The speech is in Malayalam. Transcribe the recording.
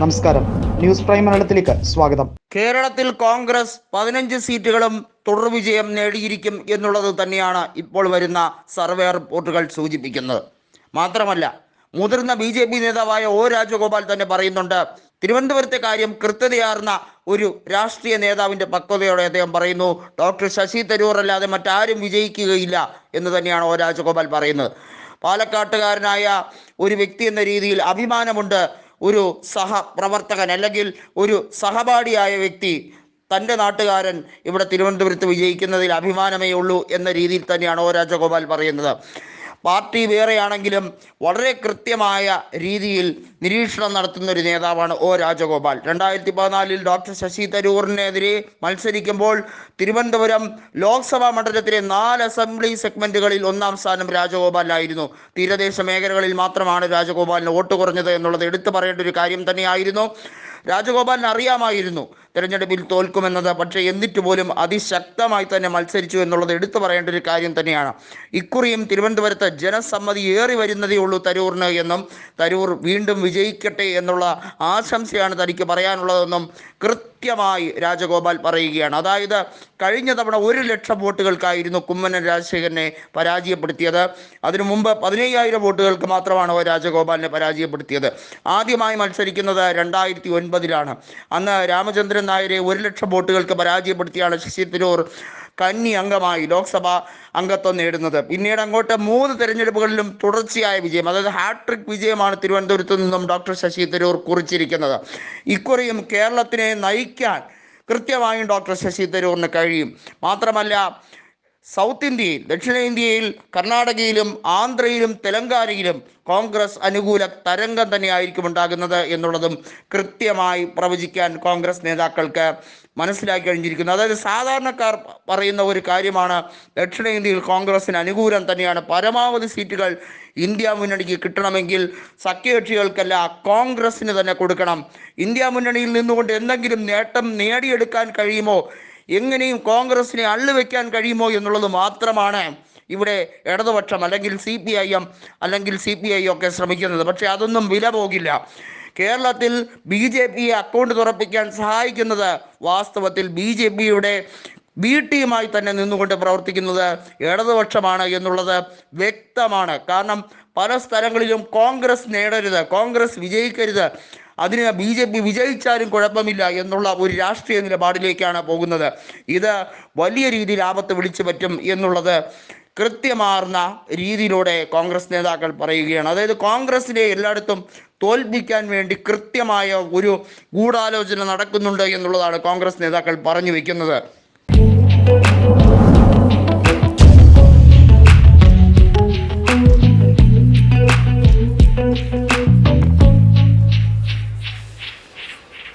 നമസ്കാരം. ന്യൂസ് പ്രൈം മലയാളത്തിലേക്ക് സ്വാഗതം. കേരളത്തിൽ കോൺഗ്രസ് പതിനഞ്ച് സീറ്റുകളും തുടർ വിജയം നേടിയിരിക്കും എന്നുള്ളത് തന്നെയാണ് ഇപ്പോൾ വരുന്ന സർവേ റിപ്പോർട്ടുകൾ സൂചിപ്പിക്കുന്നത്. മാത്രമല്ല മുതിർന്ന ബി ജെ പി നേതാവായ ഒ രാജഗോപാൽ തന്നെ പറയുന്നുണ്ട് തിരുവനന്തപുരത്തെ കാര്യം കൃത്യതയാർന്ന ഒരു രാഷ്ട്രീയ നേതാവിന്റെ പക്വതയോടെ അദ്ദേഹം പറയുന്നു ഡോക്ടർ ശശി തരൂർ അല്ലാതെ മറ്റാരും വിജയിക്കുകയില്ല എന്ന് തന്നെയാണ് ഒ രാജഗോപാൽ പറയുന്നത്. പാലക്കാട്ടുകാരനായ ഒരു വ്യക്തി എന്ന രീതിയിൽ അഭിമാനമുണ്ട് ഒരു സഹപ്രവർത്തകൻ അല്ലെങ്കിൽ ഒരു സഹപാഠിയായ വ്യക്തി തന്റെ നാട്ടുകാരൻ ഇവിടെ തിരുവനന്തപുരത്ത് വിജയിക്കുന്നതിൽ അഭിമാനമേ ഉള്ളൂ എന്ന രീതിയിൽ തന്നെയാണ് ഒ രാജഗോപാൽ പറയുന്നത്. പാർട്ടി വേറെയാണെങ്കിലും വളരെ കൃത്യമായ രീതിയിൽ നിരീക്ഷണം നടത്തുന്ന ഒരു നേതാവാണ് ഒ രാജഗോപാൽ. രണ്ടായിരത്തി പതിനാലിൽ ഡോക്ടർ ശശി തരൂറിനെതിരെ മത്സരിക്കുമ്പോൾ തിരുവനന്തപുരം ലോക്സഭാ മണ്ഡലത്തിലെ നാല് അസംബ്ലി സെഗ്മെന്റുകളിൽ ഒന്നാം സ്ഥാനം രാജഗോപാലിനായിരുന്നു തീരദേശ മേഖലകളിൽ മാത്രമാണ് രാജഗോപാലിന് വോട്ട് കുറഞ്ഞത് എന്നുള്ളത് എടുത്തു പറയേണ്ട ഒരു കാര്യം തന്നെയായിരുന്നു. രാജഗോപാലിന് അറിയാമായിരുന്നു. തെരഞ്ഞെടുപ്പിൽ തോൽക്കുമെന്നത് പക്ഷേ എന്നിട്ട് പോലും അതിശക്തമായി തന്നെ മത്സരിച്ചു എന്നുള്ളത് എടുത്തു പറയേണ്ട ഒരു കാര്യം തന്നെയാണ്. ഇക്കുറിയും തിരുവനന്തപുരത്ത് ജനസമ്മതി ഏറി വരുന്നതേ ഉള്ളൂ തരൂറിന് എന്നും തരൂർ വീണ്ടും വിജയിക്കട്ടെ എന്നുള്ള ആശംസയാണ് തനിക്ക് പറയാനുള്ളതെന്നും കൃത്യമായി രാജഗോപാൽ പറയുകയാണ്. അതായത് കഴിഞ്ഞ തവണ ഒരു ലക്ഷം വോട്ടുകൾക്കായിരുന്നു കുമ്മനം രാജശേഖരനെ പരാജയപ്പെടുത്തിയത്. അതിനു മുമ്പ് പതിനയ്യായിരം വോട്ടുകൾക്ക് മാത്രമാണ് രാജഗോപാലിനെ പരാജയപ്പെടുത്തിയത്. ആദ്യമായി മത്സരിക്കുന്നത് രണ്ടായിരത്തി ഒൻപതിലാണ്. അന്ന് രാമചന്ദ്രൻ നായരെ ഒരു ലക്ഷം വോട്ടുകൾക്ക് പരാജയപ്പെടുത്തിയാണ് ശശി തരൂർ കന്നി അംഗമായി ലോക്സഭ അംഗത്വം നേടുന്നത്. പിന്നീട് അങ്ങോട്ട് മൂന്ന് തെരഞ്ഞെടുപ്പുകളിലും തുടർച്ചയായ വിജയം അതായത് ഹാട്രിക് വിജയമാണ് തിരുവനന്തപുരത്ത് നിന്നും ഡോക്ടർ ശശി തരൂർ കുറിച്ചിരിക്കുന്നത്. ഇക്കുറിയും കേരളത്തിനെ നയിക്കാൻ കൃത്യമായും ഡോക്ടർ ശശി തരൂറിന് കഴിയും. മാത്രമല്ല സൗത്ത് ഇന്ത്യയിൽ ദക്ഷിണേന്ത്യയിൽ കർണാടകയിലും ആന്ധ്രയിലും തെലങ്കാനയിലും കോൺഗ്രസ് അനുകൂല തരംഗം തന്നെയായിരിക്കും ഉണ്ടാകുന്നത് എന്നുള്ളതും കൃത്യമായി പ്രവചിക്കാൻ കോൺഗ്രസ് നേതാക്കൾക്ക് മനസ്സിലാക്കി കഴിഞ്ഞിരിക്കുന്നു. അതായത് സാധാരണക്കാർ പറയുന്ന ഒരു കാര്യമാണ് ദക്ഷിണേന്ത്യയിൽ കോൺഗ്രസിന് അനുകൂലം തന്നെയാണ്. പരമാവധി സീറ്റുകൾ ഇന്ത്യ മുന്നണിക്ക് കിട്ടണമെങ്കിൽ സഖ്യകക്ഷികൾക്കല്ല കോൺഗ്രസ്സിന് തന്നെ കൊടുക്കണം. ഇന്ത്യ മുന്നണിയിൽ നിന്നുകൊണ്ട് എന്തെങ്കിലും നേട്ടം നേടിയെടുക്കാൻ കഴിയുമോ എങ്ങനെയും കോൺഗ്രസിനെ അള്ളുവെക്കാൻ കഴിയുമോ എന്നുള്ളത് മാത്രമാണ് ഇവിടെ ഇടതുപക്ഷം അല്ലെങ്കിൽ സി പി ഐ എം അല്ലെങ്കിൽ സി പി ഐ ഒക്കെ ശ്രമിക്കുന്നത്. പക്ഷേ അതൊന്നും വില പോകില്ല. കേരളത്തിൽ ബി ജെ പിയെ അക്കൗണ്ട് തുറപ്പിക്കാൻ സഹായിക്കുന്നത് വാസ്തവത്തിൽ ബി ജെ പിയുടെ ബി ടീമായി തന്നെ നിന്നുകൊണ്ട് പ്രവർത്തിക്കുന്നത് ഇടതുപക്ഷമാണ് എന്നുള്ളത് വ്യക്തമാണ്. കാരണം പല സ്ഥലങ്ങളിലും കോൺഗ്രസ് നേടരുത് കോൺഗ്രസ് വിജയിക്കരുത്. അതിന് ബി ജെ പി വിജയിച്ചാലും കുഴപ്പമില്ല എന്നുള്ള ഒരു രാഷ്ട്രീയ നിലപാടിലേക്കാണ് പോകുന്നത്. ഇത് വലിയ രീതിയിൽ ആപത്ത് വിളിച്ചു പറ്റും എന്നുള്ളത് കൃത്യമാർന്ന രീതിയിലൂടെ കോൺഗ്രസ് നേതാക്കൾ പറയുകയാണ്. അതായത് കോൺഗ്രസിനെ എല്ലായിടത്തും തോൽപ്പിക്കാൻ വേണ്ടി കൃത്യമായ ഒരു ഗൂഢാലോചന നടക്കുന്നുണ്ട് എന്നുള്ളതാണ് കോൺഗ്രസ് നേതാക്കൾ പറഞ്ഞു വെക്കുന്നത്.